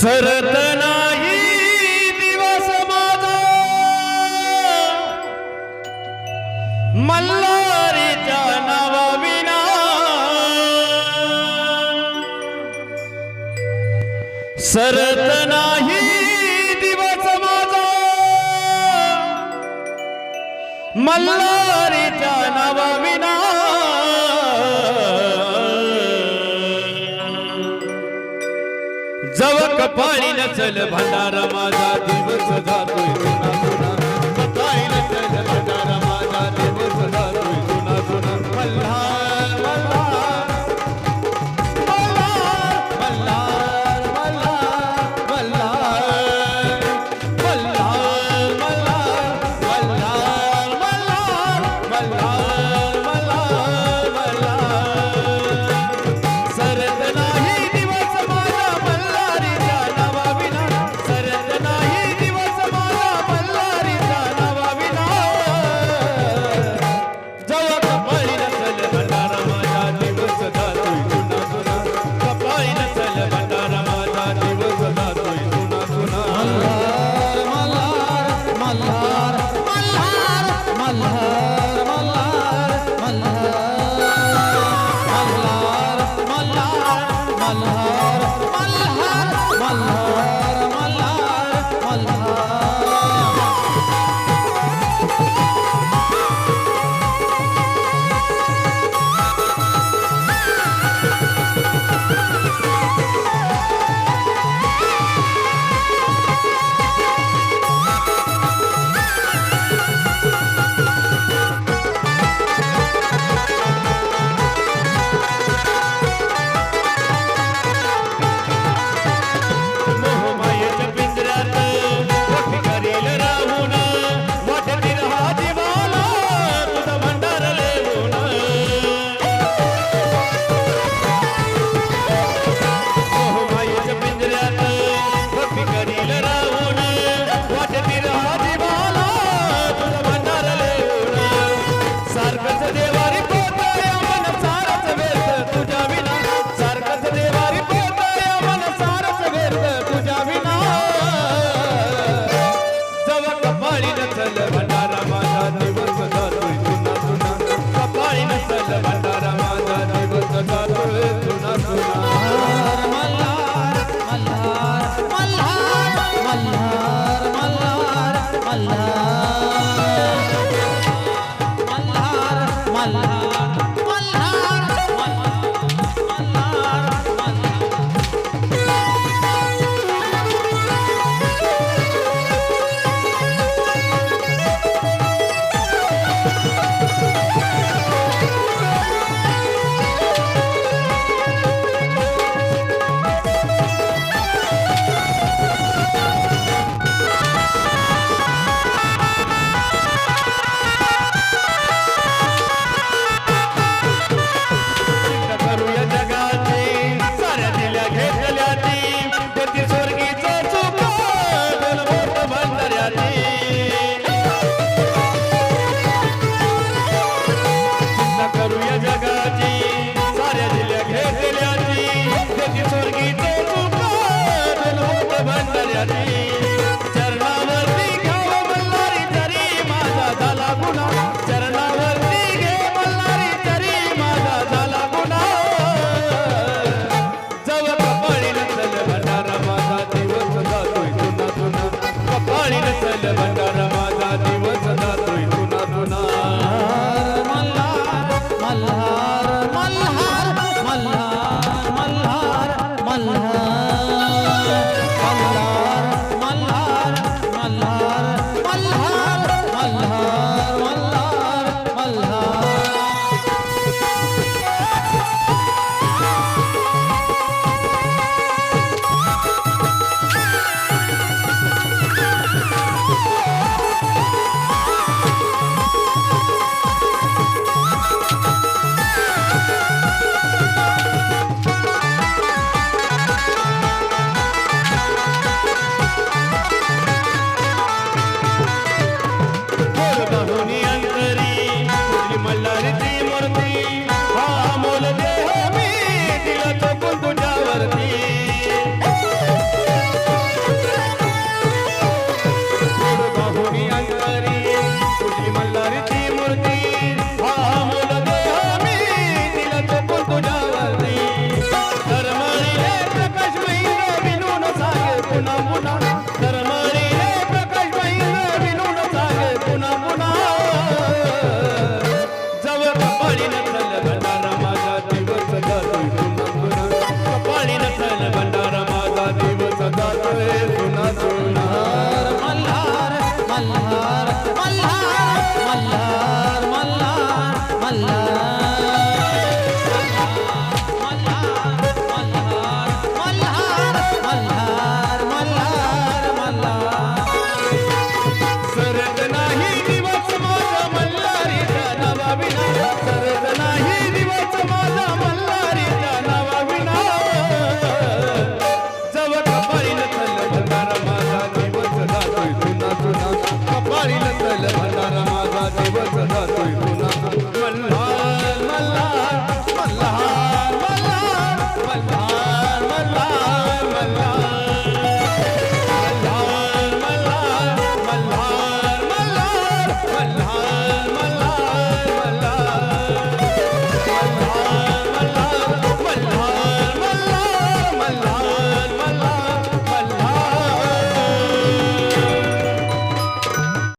सरत नाही दिवस माझा. मल्हारीच्या नावाविना. सरत नाही दिवस माझा. मल्हारीच्या नावाविना. कपाळी नसल भंडारा माझा Yeah.